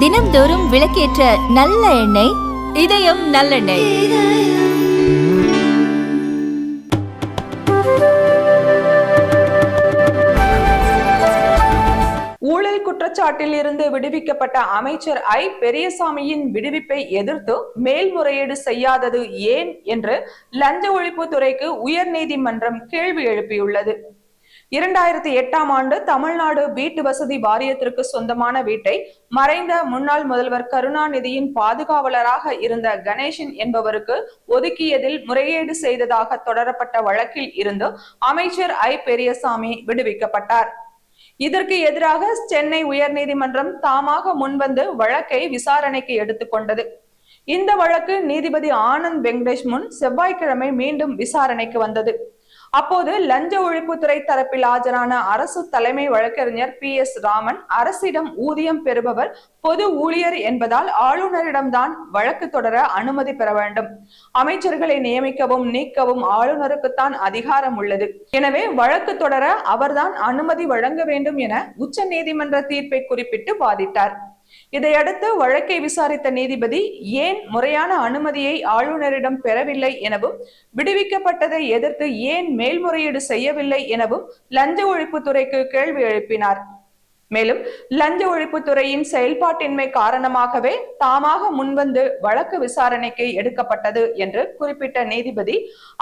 தினம்தோறும் விளக்கேற்ற நல்ல எண்ணெய் இதயம் நல்லெண்ணெய். ஊழல் குற்றச்சாட்டில் இருந்து விடுவிக்கப்பட்ட அமைச்சர் ஐ. பெரியசாமியின் விடுவிப்பை எதிர்த்து மேல்முறையீடு செய்யாதது ஏன் என்று லஞ்ச ஒழிப்புத்துறைக்கு உயர்நீதிமன்றம் கேள்வி எழுப்பியுள்ளது. இரண்டாயிரத்தி எட்டாம் ஆண்டு தமிழ்நாடு வீட்டு வசதி வாரியத்திற்கு சொந்தமான வீட்டை மறைந்த முன்னாள் முதல்வர் கருணாநிதியின் பாதுகாவலராக இருந்த கணேசன் என்பவருக்கு ஒதுக்கியதில் முறையீடு செய்ததாக தொடரப்பட்ட வழக்கில் இருந்து அமைச்சர் ஐ. பெரியசாமி விடுவிக்கப்பட்டார். இதற்கு எதிராக சென்னை உயர்நீதிமன்றம் தாமாக முன்வந்து வழக்கை விசாரணைக்கு எடுத்துக்கொண்டது இந்த வழக்கு நீதிபதி ஆனந்த் வெங்கடேஷ் முன் செவ்வாய்க்கிழமை மீண்டும் விசாரணைக்கு வந்தது. அப்போது லஞ்ச ஒழிப்புத்துறை தரப்பில் ஆஜரான அரசு தலைமை வழக்கறிஞர் பி எஸ் ராமன் அரசிடம் ஊதியம் பெறுபவர் பொது ஊழியர் என்பதால் ஆளுநரிடம்தான் வழக்கு தொடர அனுமதி பெற வேண்டும். அமைச்சர்களை நியமிக்கவும் நீக்கவும் ஆளுநருக்குத்தான் அதிகாரம் உள்ளது. எனவே வழக்கு தொடர அவர்தான் அனுமதி வழங்க வேண்டும் என உச்ச நீதிமன்ற தீர்ப்பை குறிப்பிட்டு வாதிட்டார். இதையடுத்து வழக்கை விசாரித்த நீதிபதி ஏன் முறையான அனுமதியை ஆளுநரிடம் பெறவில்லை எனவும் விடுவிக்கப்பட்டதை எதிர்த்து ஏன் மேல்முறையீடு செய்யவில்லை எனவும் லஞ்ச ஒழிப்புத்துறைக்கு கேள்வி எழுப்பினார். மேலும் லஞ்ச ஒழிப்புத்துறையின் செயல்பாட்டின்மை காரணமாகவே தாமாக முன்வந்து வழக்கு விசாரணைக்கு எடுக்கப்பட்டது என்று குறிப்பிட்ட நீதிபதி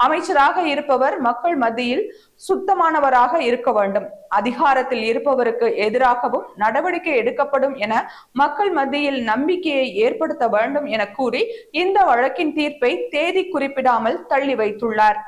அமைச்சராக இருப்பவர் மக்கள் மத்தியில் சுத்தமானவராக இருக்க வேண்டும். அதிகாரத்தில் இருப்பவருக்கு எதிராகவும் நடவடிக்கை எடுக்கப்படும் என மக்கள் மத்தியில் நம்பிக்கையை ஏற்படுத்த வேண்டும் என கூறி இந்த வழக்கின் தீர்ப்பை தேதி குறிப்பிடாமல் தள்ளி வைத்துள்ளார்.